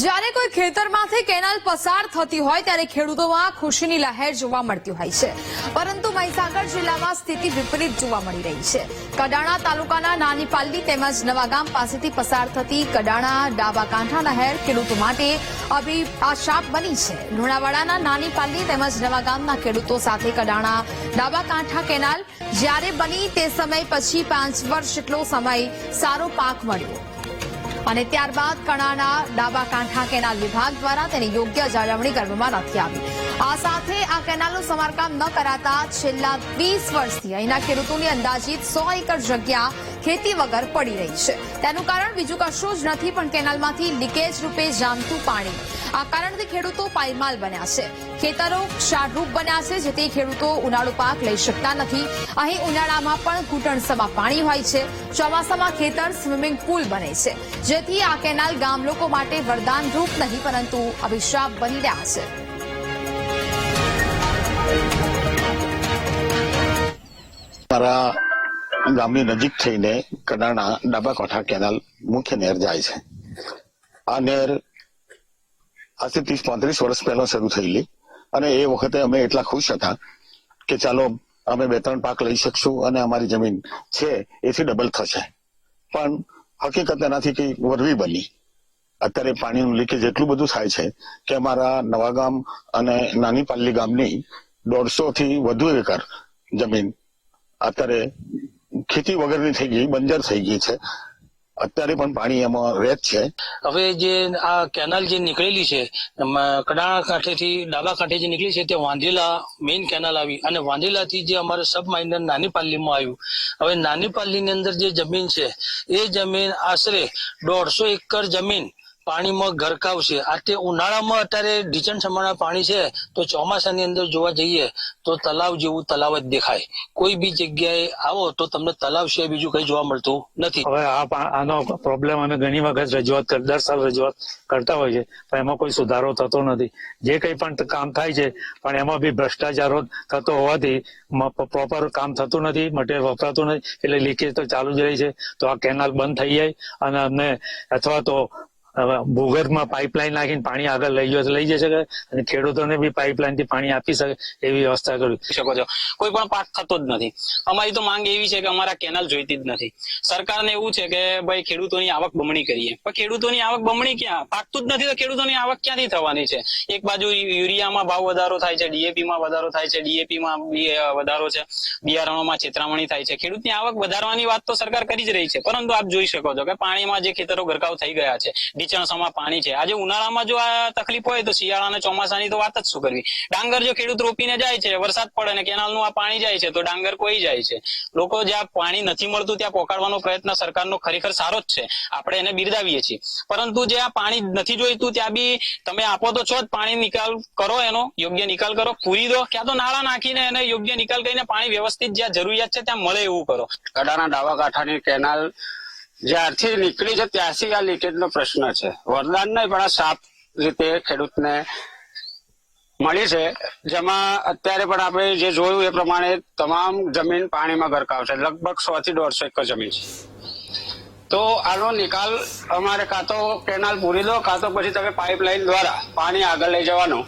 જ્યારે કોઈ ખેતરમાંથી કેનાલ પસાર થતી હોય ત્યારે ખેડૂતોમાં ખુશીની લહેર જોવા મળતી હોય છે. પરંતુ મહીસાગર જિલ્લામાં સ્થિતિ વિપરીત જોવા મળી રહી છે. કડાણા તાલુકાના નાની પાલ્લી તેમજ નવાગામ પાસેથી પસાર થતી કડાણા ડાબા કાંઠા નહેર ખેડૂતો માટે અભી અભિશાપ બની છે. લુણાવાડાના નાની પાલ્લી તેમજ નવાગામના ખેડૂતો સાથે કડાણા ડાબા કાંઠા કેનાલ જ્યારે બની તે સમય પછી પાંચ વર્ષ જેટલો સમય સારો પાક મળ્યો. અને ત્યારબાદ કણાના ડાબા કાંઠા કેનાલ વિભાગ દ્વારા તેની યોગ્ય જાળવણી કરવામાં નથી આવી. આ સાથે આ કેનાલનું સમારકામ ન કરાતા છેલ્લા વીસ વર્ષથી અહીંના ખેડૂતોની અંદાજીત સો એકર જગ્યા ખેતી વગર પડી રહી છે. તેનું કારણ બીજું કશું જ નથી, પણ કેનાલમાંથી લીકેજ રૂપે જામતું પાણી. આ કારણથી ખેડૂતો પાયમાલ બન્યા છે. ખેતરો ક્ષારરૂપ બન્યા છે, જેથી ખેડૂતો ઉનાળુ પાક લઈ શકતા નથી. અહીં ઉનાળામાં પણ ઘૂંટણસમાં પાણી હોય છે. ચોમાસામાં ખેતર સ્વિમિંગ પુલ બને છે. જેથી આ કેનાલ ગામ લોકો માટે વરદાનરૂપ નહીં, પરંતુ અભિશાપ બની રહ્યા છે. મારા ગામની નજીક થઈને કડાણા ડાબા કોઠા કેનાલ મુખ્ય નહેર જાય છે. આ નહેર આજથી ત્રીસ, પાંત્રીસ વર્ષ પહેલા શરૂ થયેલી અને એ વખતે અમે એટલા ખુશ હતા કે ચાલો અમે બે ત્રણ પાક લઈ શકશું અને અમારી જમીન છે, એથી ડબલ થશે. પણ હકીકત એનાથી કઈ વરવી બની. અત્યારે પાણીનું લીકેજ એટલું બધું થાય છે કે અમારા નવાગામ અને નાની પાલ્લી ગામની દોઢસો થી વધુ એકર જમીન અત્યારે ખેતી વગરની થઈ ગઈ, બંજર થઈ ગઈ છે. અત્યારે પણ પાણી એમાં વેચ છે. હવે જે આ કેનાલ જે નીકળેલી છે કડાણા કાંઠેથી ડાબા કાંઠે જે નીકળી છે તે વાંધેલા મેઇન કેનાલ આવી અને વાંધેલાથી જે અમારે સબ માઇનર નાની પાલ્લીમાં આવ્યું. હવે નાની પાલ્લીની અંદર જે જમીન છે, એ જમીન આશરે દોઢસો એકર જમીન પાણીમાં ગરકાવ છે આ તે ઉનાળામાં અત્યારે ઢીચણ સમાના પાણી છે, તો ચોમાસાની અંદર જોવા જઈએ, તો તલાવ જેવું તલાવ જ દેખાય. કોઈ બી જગ્યાએ આવો, તો તમને તલાવ સિવાય બીજું કઈ જોવા મળતું નથી. હવે આનો પ્રોબ્લેમ અમે ઘણી વખત રજૂઆત દર સાલ રજૂઆત કરતા હોય છે પણ એમાં કોઈ સુધારો થતો નથી. જે કંઈ પણ કામ થાય છે, પણ એમાં બી ભ્રષ્ટાચારો થતો હોવાથી પ્રોપર કામ થતું નથી મટીરિયલ વપરાતું નથી, એટલે લીકેજ તો ચાલુ જ રહી છે. તો આ કેનાલ બંધ થઈ જાય, અને અમને અથવા તો ભૂગર્ભમાં પાઇપલાઇન નાખીને પાણી આગળ લઈ જશે લઈ જઈ અને ખેડૂતોને બી પાઇપલાઇનથી પાણી આપી શકે એવી વ્યવસ્થા કરી શકો છો. કોઈ પણ પાક થતો જ નથી. અમારી તો માંગ એવી છે કે અમારા કેનાલ જોઈતી જ નથી. સરકારને એવું છે કે ભાઈ ખેડૂતોની આવક બમણી કરીએ. પણ ખેડૂતોની આવક બમણી ક્યાં? પાકતું જ નથી તો ખેડૂતોની આવક ક્યાંથી થવાની છે? એક બાજુ યુરિયામાં ભાવ વધારો થાય છે ડીએપી માં વધારો થાય છે ડીએપી માં વધારો છે. બિયારણોમાં છેતરામણી થાય છે. ખેડૂતની આવક વધારવાની વાત તો સરકાર કરી જ રહી છે. પરંતુ આપ જોઈ શકો છો કે પાણીમાં જે ખેતરો ગરકાવ થઈ ગયા છે ઢીચણસમાં પાણી છે. આજે ઉનાળામાં જો આ તકલીફ હોય તો શિયાળા અને ચોમાસાની તો વાત જ શું કરવી? ડાંગર જો ખેડૂત રોપીને જાય છે, વરસાદ પડે ને કેનાલનું આ પાણી જાય છે, તો ડાંગર કોઈ જાય છે. લોકો જ્યાં પાણી નથી મળતું ત્યાં પોકાડવાનો પ્રયત્ન સરકારનો ખરેખર સારો જ છે. આપણે એને બિરદાવીએ છીએ. પરંતુ જે આ પાણી નથી જોઈતું ત્યાં બી તમે આપો તો છો જ, પાણી નિકાલ કરો એનો, યોગ્ય નિકાલ કરો, પૂરી દો. ક્યાં તો નાળા નાખીને એને યોગ્ય નિકાલ કરીને પાણી વ્યવસ્થિત જ્યાં જરૂરિયાત છે ત્યાં મળે એવું કરો. કડાના ડાવા કાંઠાની કેનાલ જ્યારથી નીકળી છે ત્યારથી આ લીકેજ નો પ્રશ્ન છે. વરદાન નહીં, પણ સાફ રીતે ખેડૂતને મળી છે. જેમાં અત્યારે પણ આપણે જે જોયું એ પ્રમાણે તમામ જમીન પાણીમાં ગરકાવ છે. લગભગ સો થી દોઢસો એક જમીન છે. તો આનો નિકાલ અમારે કાં તો કેનાલ પૂરી દો, કાં તો પછી તમે પાઇપલાઇન દ્વારા પાણી આગળ લઈ જવાનો.